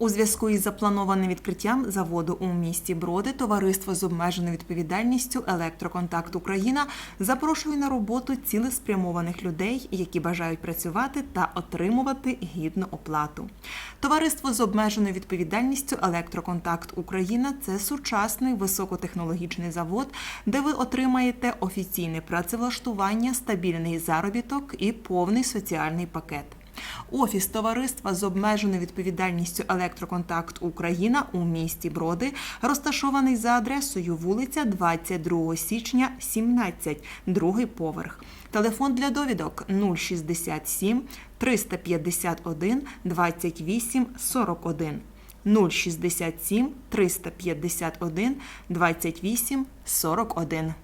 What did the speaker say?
У зв'язку із запланованим відкриттям заводу у місті Броди товариство з обмеженою відповідальністю Електроконтакт Україна запрошує на роботу цілеспрямованих людей, які бажають працювати та отримувати гідну оплату. Товариство з обмеженою відповідальністю Електроконтакт Україна це сучасний високотехнологічний завод, де ви отримаєте офіційне працевлаштування, стабільний заробіток і повний соціальний пакет. Офіс товариства з обмеженою відповідальністю Електроконтакт Україна у місті Броди розташований за адресою вулиця 22 січня, 17, другий поверх. Телефон для довідок 067 351 28 41. 067 351 28 41.